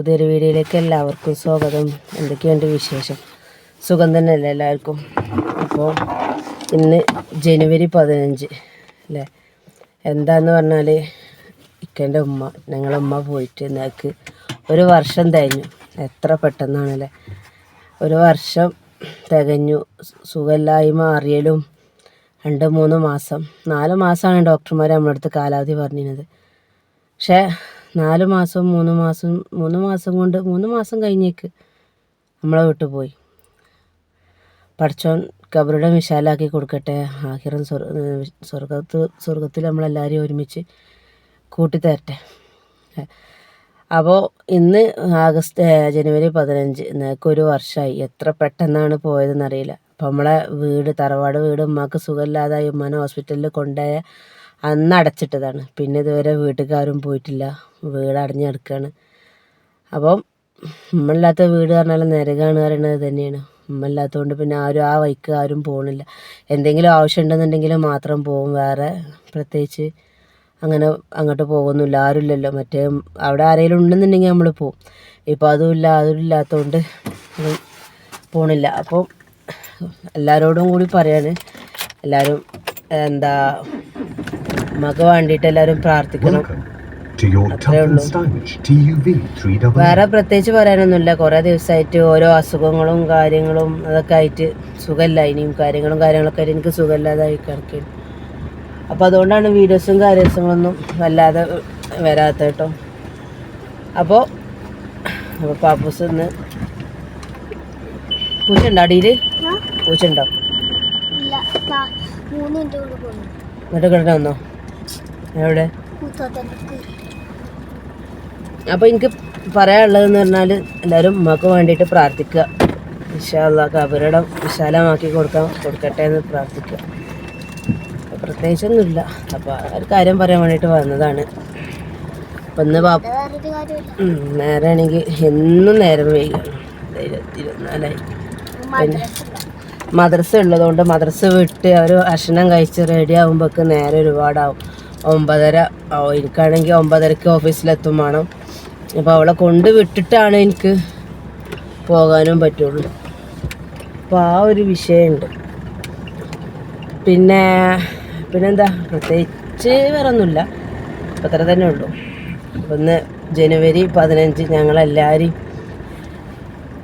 പുതിയൊരു വീഡിയോയിലേക്ക് എല്ലാവർക്കും സ്വാഗതം. എന്തൊക്കെയുണ്ട് വിശേഷം? സുഖം തന്നെയല്ലേ എല്ലാവർക്കും? അപ്പോൾ ഇന്ന് ജനുവരി പതിനഞ്ച് അല്ലേ? എന്താന്ന് പറഞ്ഞാൽ ഇക്കന്റെ ഉമ്മ ഞങ്ങളുടെ ഉമ്മ പോയിട്ട് ഞങ്ങൾക്ക് ഒരു വർഷം തികഞ്ഞു. എത്ര പെട്ടെന്നാണല്ലേ? ഒരു വർഷം തികഞ്ഞു. സുഖമില്ലായ്മ അറിയലും രണ്ട് മൂന്ന് മാസം നാല് മാസമാണ് ഡോക്ടർമാർ നമ്മുടെ അടുത്ത് കാലാവധി പറഞ്ഞിരുന്നത്. പക്ഷേ നാല് മാസം മൂന്ന് മാസം മൂന്ന് മാസം കൊണ്ട് മൂന്ന് മാസം കഴിഞ്ഞേക്ക് നമ്മളെ വിട്ടു പോയി. പഠിച്ചോൻ കബറുടെ വിശാലാക്കി കൊടുക്കട്ടെ. ആഹിറം സ്വർ സ്വർഗത്ത് സ്വർഗത്തിൽ നമ്മളെല്ലാവരെയും ഒരുമിച്ച് കൂട്ടിത്തരട്ടെ. അപ്പോൾ ഇന്ന് ആഗസ്റ്റ് ജനുവരി പതിനഞ്ച് ഇന്നേക്ക് ഒരു വർഷമായി എത്ര പെട്ടെന്നാണ് പോയതെന്നറിയില്ല. അപ്പം നമ്മളെ വീട് തറവാട് വീട് ഉമ്മാക്ക് സുഖമില്ലാതായി ഉമ്മാനെ ഹോസ്പിറ്റലിൽ കൊണ്ടുപോയ അന്ന് അടച്ചിട്ടതാണ്. പിന്നെ ഇതുവരെ വീട്ടുകാരും പോയിട്ടില്ല. വീട് കിടക്കുകയാണ് അപ്പം ഉമ്മല്ലാത്ത വീട് പറഞ്ഞാൽ നരകാണ് പറയണത് തന്നെയാണ്. ഉമ്മല്ലാത്തതുകൊണ്ട് പിന്നെ ആരും ആ വഴിക്ക് ആരും പോകണില്ല എന്തെങ്കിലും ആവശ്യം ഉണ്ടെന്നുണ്ടെങ്കിൽ മാത്രം പോകും വേറെ പ്രത്യേകിച്ച് അങ്ങനെ അങ്ങോട്ട് പോകുന്നില്ല. ആരുമില്ലല്ലോ. മറ്റേ അവിടെ ആരെങ്കിലും ഉണ്ടെന്നുണ്ടെങ്കിൽ നമ്മൾ പോകും ഇപ്പോൾ അതുമില്ല അതും ഇല്ലാത്തതുകൊണ്ട് പോണില്ല. അപ്പോൾ എല്ലാവരോടും കൂടി പറയാണ്. എല്ലാവരും എന്താ നമുക്ക് വേണ്ടിയിട്ട് എല്ലാവരും പ്രാർത്ഥിക്കണം. Welcome to your tough and stylish TUV 3 വേറെ പ്രത്യേകിച്ച് പറയാനൊന്നുമില്ല. കുറേ ദിവസമായിട്ട് ഓരോ അസുഖങ്ങളും കാര്യങ്ങളും അതൊക്കെ ആയിട്ട് സുഖമില്ല. ഇനിയും കാര്യങ്ങളും കാര്യങ്ങളൊക്കെ ആയിട്ട് എനിക്ക് സുഖമില്ലാതായി കിടക്കി അപ്പോൾ അതുകൊണ്ടാണ് വീഡിയോസും കാര്യങ്ങളൊന്നും വല്ലാതെ വരാത്ത കേട്ടോ. അപ്പോൾ പാപ്പൂസ് ഇന്ന് പൂച്ചണ്ടോ അടിയിൽ പൂച്ചണ്ടോ എന്നിട്ട് കിടന്നു വന്നോ? എവിടെ? അപ്പോൾ എനിക്ക് പറയാനുള്ളതെന്ന് പറഞ്ഞാൽ എല്ലാവരും ഉമ്മക്ക് വേണ്ടിയിട്ട് പ്രാർത്ഥിക്കുക. വിശാല കബരിടം വിശാലമാക്കി കൊടുക്കാൻ കൊടുക്കട്ടെ എന്ന് പ്രാർത്ഥിക്കുക. പ്രത്യേകിച്ചൊന്നുമില്ല. അപ്പോൾ ഒരു കാര്യം പറയാൻ വേണ്ടിയിട്ട് വന്നതാണ്. അപ്പം ഇന്ന് പാപ്പ നേരാണെങ്കിൽ എന്നും നേരം വൈകാണ്. ഇരുപത്തിനാലായി. പിന്നെ മദ്രസ ഉള്ളതുകൊണ്ട് മദ്രസ വിട്ട് അവർ ഭക്ഷണം കഴിച്ച് റെഡി ആകുമ്പോഴേക്ക് നേരെ ഒരുപാടാവും. ഒമ്പതര എനിക്കാണെങ്കിൽ ഒമ്പതരക്ക് ഓഫീസിലെത്തും വേണം. അപ്പോൾ അവളെ കൊണ്ട് വിട്ടിട്ടാണ് എനിക്ക് പോകാനും പറ്റുള്ളൂ. അപ്പോൾ ആ ഒരു വിഷയമുണ്ട്. പിന്നെ പിന്നെന്താ? പ്രത്യേകിച്ച് വേറെ ഒന്നുമില്ല അപ്പം അത്ര തന്നെ ഉള്ളൂ. ഒന്ന് ജനുവരി പതിനഞ്ച് ഞങ്ങളെല്ലാവരും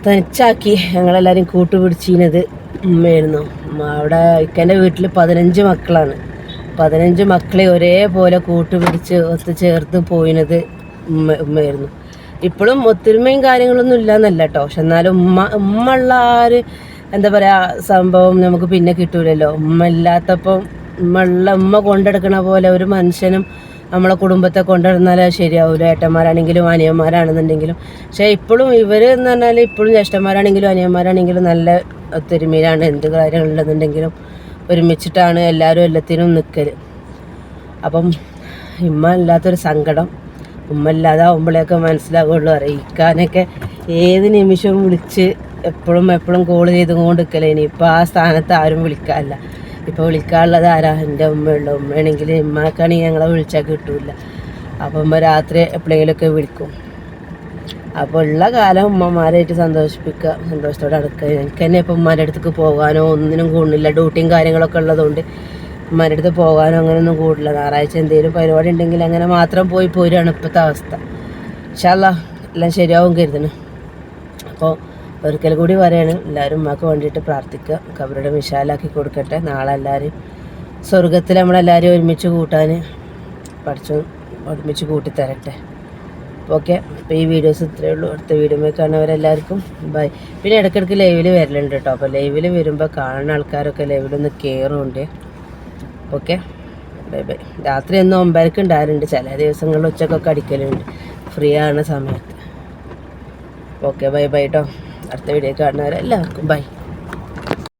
തനിച്ചാക്കി ഞങ്ങളെല്ലാവരും കൂട്ടുപിടിച്ചിരുന്നത് ഉമ്മയായിരുന്നു. ഉമ്മ അവിടെ ഇക്കന്റെ വീട്ടിൽ പതിനഞ്ച് മക്കളാണ്. പതിനഞ്ച് മക്കളെ ഒരേപോലെ കൂട്ടുപിടിച്ച് ഒത്തു ചേർത്ത് പോയിനത് ഉമ്മ ഉമ്മയായിരുന്നു. ഇപ്പോഴും ഒത്തൊരുമയും കാര്യങ്ങളൊന്നും ഇല്ലയെന്നല്ല കേട്ടോ പക്ഷെ എന്നാലും ഉമ്മ ഉമ്മ ഉള്ള ആ ഒരു എന്താ പറയുക സംഭവം നമുക്ക് പിന്നെ കിട്ടൂലല്ലോ. ഉമ്മ ഇല്ലാത്തപ്പം ഉമ്മ ഉള്ള ഉമ്മ കൊണ്ടെടുക്കണ പോലെ ഒരു മനുഷ്യനും നമ്മളെ കുടുംബത്തെ കൊണ്ടുവരുന്നാൽ ശരിയാവില്ല ഏട്ടന്മാരാണെങ്കിലും അനിയന്മാരാണെന്നുണ്ടെങ്കിലും. പക്ഷേ ഇപ്പോഴും ഇവർ എന്ന് പറഞ്ഞാൽ ഇപ്പോഴും ജ്യേഷ്ഠന്മാരാണെങ്കിലും അനിയന്മാരാണെങ്കിലും നല്ല ഒത്തൊരുമയിലാണ്. എന്ത് കാര്യങ്ങളുണ്ടെന്നുണ്ടെങ്കിലും ഒരുമിച്ചിട്ടാണ് എല്ലാവരും എല്ലാത്തിനും നിൽക്കൽ അപ്പം ഇമ്മ ഇല്ലാത്തൊരു സങ്കടം ഉമ്മ ഇല്ലാതാവുമ്പോഴേക്കെ മനസ്സിലാവുള്ളൂ. അറിയിക്കാനൊക്കെ ഏത് നിമിഷവും വിളിച്ച് എപ്പോഴും എപ്പോഴും കോൾ ചെയ്തുകൊണ്ട് നിൽക്കലേ ഇനി ഇപ്പോൾ ആ സ്ഥാനത്ത് ആരും വിളിക്കാറില്ല. ഇപ്പോൾ വിളിക്കാനുള്ളത് ആരാ? എന്റെ ഉമ്മയുള്ള. ഉമ്മയാണെങ്കിൽ ഉമ്മക്കാണെങ്കിൽ ഞങ്ങളെ വിളിച്ചാൽ കിട്ടൂല. അപ്പം ഉമ്മ രാത്രി എപ്പോഴെങ്കിലുമൊക്കെ വിളിക്കും. അപ്പോൾ ഉള്ള കാലം ഉമ്മമാരായിട്ട് സന്തോഷിപ്പിക്കുക സന്തോഷത്തോടെ അടുക്കുക എനിക്ക് തന്നെ ഇപ്പം ഉമ്മാരുടെ അടുത്തേക്ക് പോകാനോ ഒന്നിനും കൂടുന്നില്ല. ഡ്യൂട്ടിയും കാര്യങ്ങളൊക്കെ ഉള്ളതുകൊണ്ട് ഉമ്മാരുടെ അടുത്ത് പോകാനോ അങ്ങനെയൊന്നും കൂടില്ല. ഞായറാഴ്ച എന്തെങ്കിലും പരിപാടി ഉണ്ടെങ്കിൽ അങ്ങനെ മാത്രം പോയി പോരുകയാണ് ഇപ്പോഴത്തെ അവസ്ഥ. ഇഷാല്ല എല്ലാം ശരിയാവും കരുതണം അപ്പോൾ ഒരിക്കൽ കൂടി പറയാണ് എല്ലാവരും ഉമ്മക്ക് വേണ്ടിയിട്ട് പ്രാർത്ഥിക്കുക. കബറുടെ വിശാലാക്കി കൊടുക്കട്ടെ. നാളെ എല്ലാവരും സ്വർഗത്തിൽ നമ്മളെല്ലാവരും ഒരുമിച്ച് കൂട്ടാൻ പഠിച്ചു ഒരുമിച്ച് കൂട്ടിത്തരട്ടെ. ഓക്കെ അപ്പോൾ ഈ വീഡിയോസ് ഇത്രയേ ഉള്ളൂ. അടുത്ത വീഡിയോ കാണുന്നവരെല്ലാവർക്കും ബൈ. പിന്നെ ഇടയ്ക്കിടയ്ക്ക് ലൈവിൽ വരലുണ്ട് കേട്ടോ. അപ്പോൾ ലൈവിൽ വരുമ്പോൾ കാണുന്ന ആൾക്കാരൊക്കെ ലൈവിലൊന്ന് കയറുന്നുണ്ട് ഓക്കെ. Bye bye. രാത്രി ഒന്നും ഒമ്പതരക്ക് ഉണ്ടാകാറുണ്ട് ചില ദിവസങ്ങളിൽ ഉച്ചക്കൊക്കെ അടിക്കലുണ്ട്. ഫ്രീ ആകുന്ന സമയത്ത്. ഓക്കെ ബൈ ബൈ കേട്ടോ അടുത്ത വീഡിയോ കാണുന്നവരെല്ലാവർക്കും ബൈ.